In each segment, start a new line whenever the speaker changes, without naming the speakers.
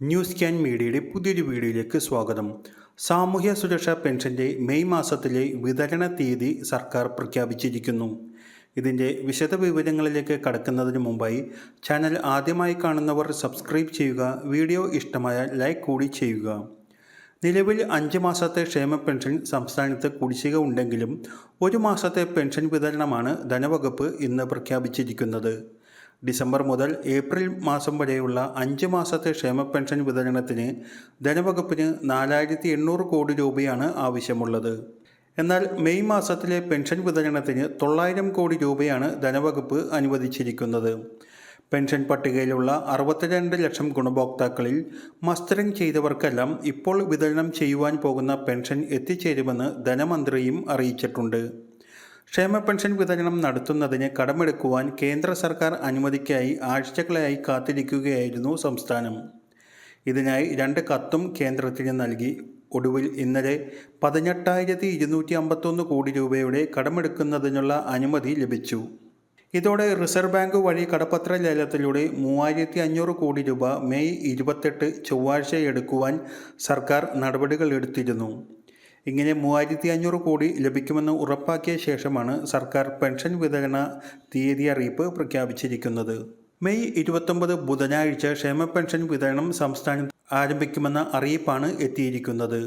News can മീഡിയയുടെ പുതിയൊരു വീഡിയോയിലേക്ക് സ്വാഗതം. സാമൂഹ്യ സുരക്ഷാ പെൻഷന്റെ മെയ് മാസത്തിലെ വിതരണ തീയതി സർക്കാർ പ്രഖ്യാപിച്ചിരിക്കുന്നു. ഇതിന്റെ വിശദവിവരങ്ങളിലേക്ക് കടക്കുന്നതിന് മുമ്പായി ചാനൽ ആദ്യമായി കാണുന്നവർ സബ്സ്ക്രൈബ് ചെയ്യുക വീഡിയോ ഇഷ്ടമായ ലൈക്ക് കൂടി ചെയ്യുക. നിലവിൽ അഞ്ച് മാസത്തെ ക്ഷേമ പെൻഷൻ സംസ്ഥാനത്ത് കുടിശ്ശിക ഉണ്ടെങ്കിലും ഒരു മാസത്തെ പെൻഷൻ വിതരണമാണ് ധനവകുപ്പ് ഇന്ന് പ്രഖ്യാപിച്ചിരിക്കുന്നത്. ഡിസംബർ മുതൽ ഏപ്രിൽ മാസം വരെയുള്ള അഞ്ച് മാസത്തെ ക്ഷേമ പെൻഷൻ വിതരണത്തിന് ധനവകുപ്പിന് നാലായിരത്തി എണ്ണൂറ് കോടി രൂപയാണ് ആവശ്യമുള്ളത്. എന്നാൽ മെയ് മാസത്തിലെ പെൻഷൻ വിതരണത്തിന് തൊള്ളായിരം കോടി രൂപയാണ് ധനവകുപ്പ് അനുവദിച്ചിരിക്കുന്നത്. പെൻഷൻ പട്ടികയിലുള്ള അറുപത്തിരണ്ട് ലക്ഷം ഗുണഭോക്താക്കളിൽ മസ്തരം ചെയ്തവർക്കെല്ലാം ഇപ്പോൾ വിതരണം ചെയ്യുവാൻ പോകുന്ന പെൻഷൻ എത്തിച്ചേരുമെന്ന് ധനമന്ത്രിയും അറിയിച്ചിട്ടുണ്ട്. ക്ഷേമ പെൻഷൻ വിതരണം നടത്തുന്നതിന് കടമെടുക്കുവാൻ കേന്ദ്ര സർക്കാർ അനുമതിക്കായി ആഴ്ചകളായി കാത്തിരിക്കുകയായിരുന്നു സംസ്ഥാനം. ഇതിനായി രണ്ട് കത്തും കേന്ദ്രത്തിന് നൽകി. ഒടുവിൽ ഇന്നലെ പതിനെട്ടായിരത്തി ഇരുന്നൂറ്റി അമ്പത്തൊന്ന് കോടി രൂപയുടെ കടമെടുക്കുന്നതിനുള്ള അനുമതി ലഭിച്ചു. ഇതോടെ റിസർവ് ബാങ്ക് വഴി കടപ്പത്ര ലേലത്തിലൂടെ മൂവായിരത്തി അഞ്ഞൂറ് കോടി രൂപ മെയ് ഇരുപത്തെട്ട് ചൊവ്വാഴ്ച എടുക്കുവാൻ സർക്കാർ നടപടികൾ എടുത്തിരുന്നു. ഇങ്ങനെ മൂവായിരത്തി അഞ്ഞൂറ് കോടി ലഭിക്കുമെന്ന് ഉറപ്പാക്കിയ ശേഷമാണ് സർക്കാർ പെൻഷൻ വിതരണ തീയതി അറിയിപ്പ് പ്രഖ്യാപിച്ചിരിക്കുന്നത്. മെയ് ഇരുപത്തൊമ്പത് ബുധനാഴ്ച ക്ഷേമ പെൻഷൻ വിതരണം സംസ്ഥാനത്ത് ആരംഭിക്കുമെന്ന അറിയിപ്പാണ് എത്തിയിരിക്കുന്നത്.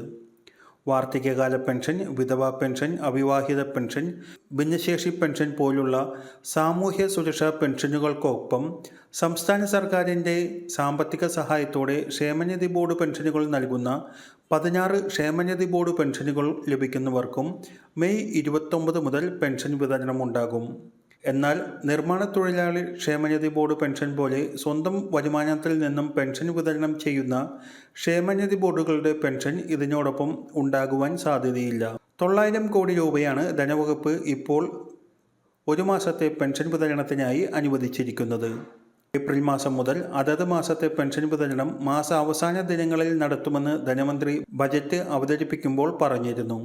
വാർദ്ധക്യകാല പെൻഷൻ വിധവാ പെൻഷൻ അവിവാഹിത പെൻഷൻ ഭിന്നശേഷി പെൻഷൻ പോലുള്ള സാമൂഹ്യ സുരക്ഷാ പെൻഷനുകൾക്കൊപ്പം സംസ്ഥാന സർക്കാരിന്റെ സാമ്പത്തിക സഹായത്തോടെ ക്ഷേമനിധി ബോർഡ് പെൻഷനുകൾ നൽകുന്ന പതിനാറ് ക്ഷേമനിധി ബോർഡ് പെൻഷനുകൾ ലഭിക്കുന്നവർക്കും മെയ് ഇരുപത്തൊമ്പത് മുതൽ പെൻഷൻ വിതരണമുണ്ടാകും. എന്നാൽ നിർമ്മാണ തൊഴിലാളി ക്ഷേമനിധി ബോർഡ് പെൻഷൻ പോലെ സ്വന്തം വരുമാനത്തിൽ നിന്നും പെൻഷൻ വിതരണം ചെയ്യുന്ന ക്ഷേമനിധി ബോർഡുകളുടെ പെൻഷൻ ഇതിനോടൊപ്പം ഉണ്ടാകുവാൻ സാധ്യതയില്ല. തൊള്ളായിരം കോടി രൂപയാണ് ധനവകുപ്പ് ഇപ്പോൾ ഒരു മാസത്തെ പെൻഷൻ വിതരണത്തിനായി അനുവദിച്ചിരിക്കുന്നത്. ഏപ്രിൽ മാസം മുതൽ അതത് മാസത്തെ പെൻഷൻ വിതരണം മാസാവസാന ദിനങ്ങളിൽ നടത്തുമെന്ന് ധനമന്ത്രി ബജറ്റ് അവതരിപ്പിക്കുമ്പോൾ പറഞ്ഞിരുന്നു.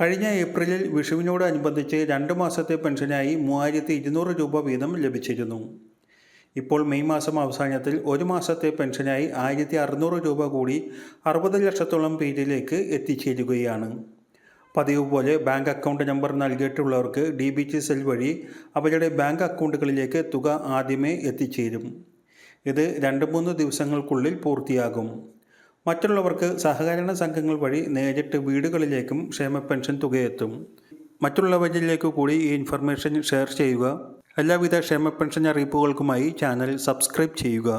കഴിഞ്ഞ ഏപ്രിലിൽ വിഷുവിനോടനുബന്ധിച്ച് രണ്ട് മാസത്തെ പെൻഷനായി മൂവായിരത്തി ഇരുന്നൂറ് രൂപ വീതം ലഭിച്ചിരുന്നു. ഇപ്പോൾ മെയ് മാസം അവസാനത്തിൽ ഒരു മാസത്തെ പെൻഷനായി ആയിരത്തി അറുന്നൂറ് രൂപ കൂടി അറുപത് ലക്ഷത്തോളം പേരിലേക്ക് എത്തിച്ചേരുകയാണ്. പതിവ് പോലെ ബാങ്ക് അക്കൗണ്ട് നമ്പർ നൽകിയിട്ടുള്ളവർക്ക് ഡി ബി ടി സെൽ വഴി അവരുടെ ബാങ്ക് അക്കൗണ്ടുകളിലേക്ക് തുക ആദ്യമേ എത്തിച്ചേരും. ഇത് രണ്ട് മൂന്ന് ദിവസങ്ങൾക്കുള്ളിൽ പൂർത്തിയാകും. മറ്റുള്ളവർക്ക് സഹകരണ സംഘങ്ങൾ വഴി നേരിട്ട് വീടുകളിലേക്കും ക്ഷേമ പെൻഷൻ തുകയെത്തും. മറ്റുള്ളവരിലേക്ക് കൂടി ഈ ഇൻഫർമേഷൻ ഷെയർ ചെയ്യുക. എല്ലാവിധ ക്ഷേമ പെൻഷൻ അറിയിപ്പുകൾക്കുമായി ചാനൽ സബ്സ്ക്രൈബ് ചെയ്യുക.